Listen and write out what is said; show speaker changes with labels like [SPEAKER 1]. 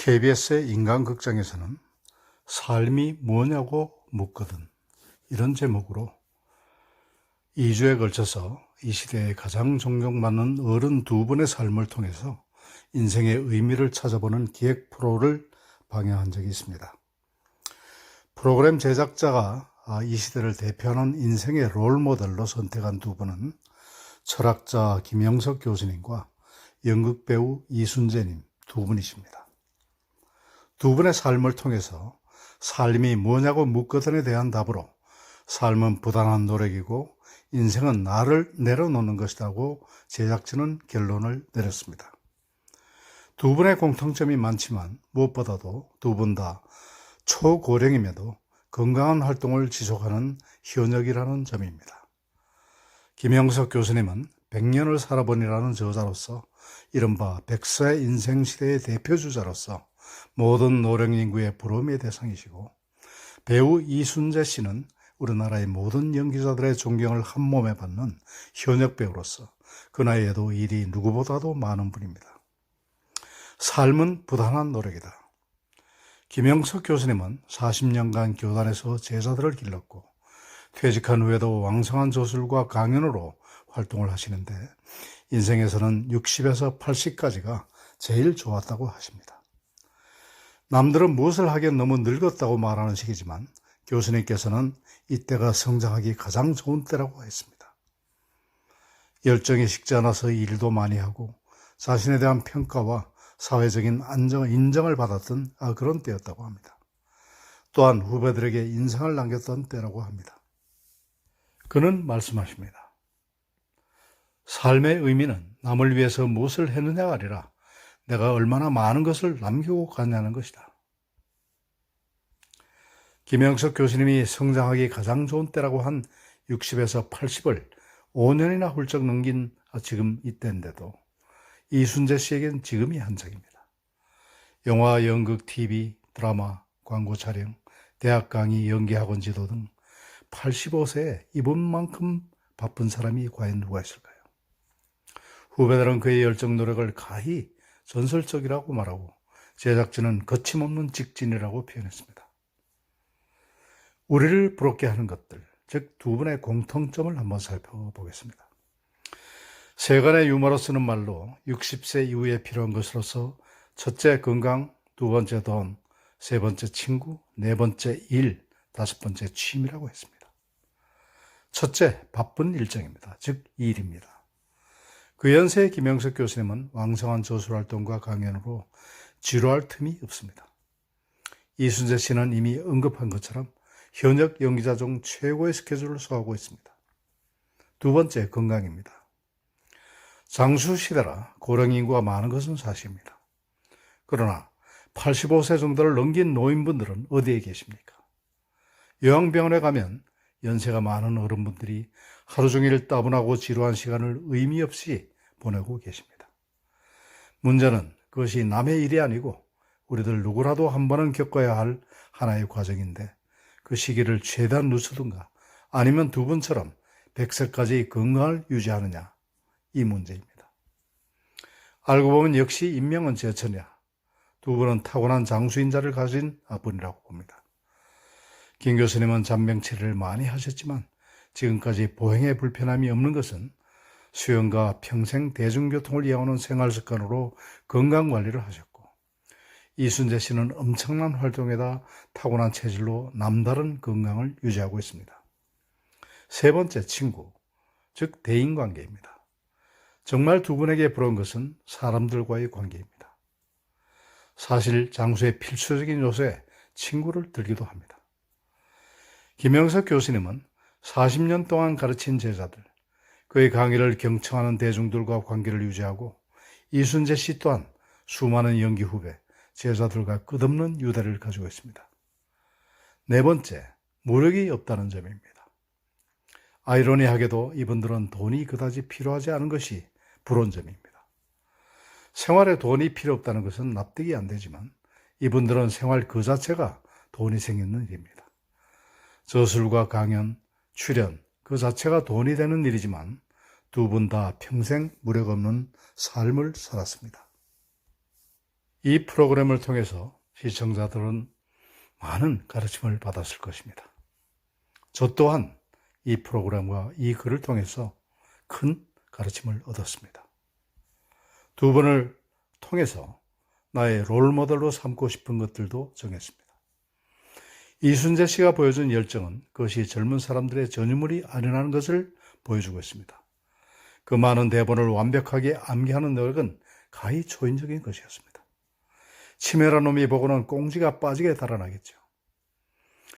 [SPEAKER 1] KBS의 인간극장에서는 삶이 뭐냐고 묻거든 이런 제목으로 2주에 걸쳐서 이 시대에 가장 존경받는 어른 두 분의 삶을 통해서 인생의 의미를 찾아보는 기획 프로를 방영한 적이 있습니다. 프로그램 제작자가 아, 이 시대를 대표하는 인생의 롤 모델로 선택한 두 분은 철학자 김영석 교수님과 연극 배우 이순재님 두 분이십니다. 두 분의 삶을 통해서 삶이 뭐냐고 묻거든에 대한 답으로 삶은 부단한 노력이고 인생은 나를 내려놓는 것이라고 제작진은 결론을 내렸습니다. 두 분의 공통점이 많지만 무엇보다도 두 분 다 초고령임에도 건강한 활동을 지속하는 현역이라는 점입니다. 김영석 교수님은 100년을 살아보니라는 저자로서 이른바 백세 인생 시대의 대표주자로서 모든 노령 인구의 부러움의 대상이시고 배우 이순재 씨는 우리나라의 모든 연기자들의 존경을 한 몸에 받는 현역 배우로서 그 나이에도 일이 누구보다도 많은 분입니다. 삶은 부단한 노력이다. 김영석 교수님은 40년간 교단에서 제자들을 길렀고 퇴직한 후에도 왕성한 조술과 강연으로 활동을 하시는데 인생에서는 60에서 80까지가 제일 좋았다고 하십니다. 남들은 무엇을 하기엔 너무 늙었다고 말하는 시기지만 교수님께서는 이때가 성장하기 가장 좋은 때라고 했습니다. 열정이 식지 않아서 일도 많이 하고 자신에 대한 평가와 사회적인 안정, 인정을 받았던 아, 그런 때였다고 합니다. 또한 후배들에게 인상을 남겼던 때라고 합니다. 그는 말씀하십니다. 삶의 의미는 남을 위해서 무엇을 했느냐가 아니라 내가 얼마나 많은 것을 남기고 가냐는 것이다. 김영석 교수님이 성장하기 가장 좋은 때라고 한 60에서 80을 5년이나 훌쩍 넘긴 지금 이때인데도 이순재 씨에겐 지금이 한창입니다. 영화, 연극, TV, 드라마, 광고 촬영, 대학 강의, 연기학원 지도 등 85세에 이분만큼 바쁜 사람이 과연 누가 있을까요? 후배들은 그의 열정 노력을 가히 전설적이라고 말하고 제작진은 거침없는 직진이라고 표현했습니다. 우리를 부럽게 하는 것들, 즉 두 분의 공통점을 한번 살펴보겠습니다. 세간의 유머로 쓰는 말로 60세 이후에 필요한 것으로서 첫째 건강, 두 번째 돈, 세 번째 친구, 네 번째 일, 다섯 번째 취미라고 했습니다. 첫째, 바쁜 일정입니다. 즉, 일입니다. 그 연세의 김영석 교수님은 왕성한 저술 활동과 강연으로 지루할 틈이 없습니다. 이순재 씨는 이미 언급한 것처럼 현역 연기자 중 최고의 스케줄을 소화하고 있습니다. 두 번째, 건강입니다. 장수 시대라 고령 인구가 많은 것은 사실입니다. 그러나 85세 정도를 넘긴 노인분들은 어디에 계십니까? 요양병원에 가면 연세가 많은 어른분들이 하루 종일 따분하고 지루한 시간을 의미 없이 보내고 계십니다. 문제는 그것이 남의 일이 아니고 우리들 누구라도 한 번은 겪어야 할 하나의 과정인데 그 시기를 최대한 늦추든가 아니면 두 분처럼 100세까지 건강을 유지하느냐 이 문제입니다. 알고 보면 역시 인명은 제천이야. 두 분은 타고난 장수인 자를 가진 분이라고 봅니다. 김 교수님은 잔병치레를 많이 하셨지만 지금까지 보행에 불편함이 없는 것은 수영과 평생 대중교통을 이용하는 생활 습관으로 건강 관리를 하셨고 이순재 씨는 엄청난 활동에다 타고난 체질로 남다른 건강을 유지하고 있습니다. 세 번째 친구, 즉 대인관계입니다. 정말 두 분에게 부러운 것은 사람들과의 관계입니다. 사실 장수의 필수적인 요소에 친구를 들기도 합니다. 김영석 교수님은 40년 동안 가르친 제자들, 그의 강의를 경청하는 대중들과 관계를 유지하고 이순재 씨 또한 수많은 연기 후배, 제자들과 끝없는 유대를 가지고 있습니다. 네 번째, 무력이 없다는 점입니다. 아이러니하게도 이분들은 돈이 그다지 필요하지 않은 것이 부러운 점입니다. 생활에 돈이 필요 없다는 것은 납득이 안 되지만 이분들은 생활 그 자체가 돈이 생기는 일입니다. 저술과 강연, 출연 그 자체가 돈이 되는 일이지만 두 분 다 평생 무력 없는 삶을 살았습니다. 이 프로그램을 통해서 시청자들은 많은 가르침을 받았을 것입니다. 저 또한 이 프로그램과 이 글을 통해서 큰 가르침을 얻었습니다. 두 분을 통해서 나의 롤 모델로 삼고 싶은 것들도 정했습니다. 이순재 씨가 보여준 열정은 그것이 젊은 사람들의 전유물이 아니라는 것을 보여주고 있습니다. 그 많은 대본을 완벽하게 암기하는 노력은 가히 초인적인 것이었습니다. 치매란 놈이 보고는 꽁지가 빠지게 달아나겠죠.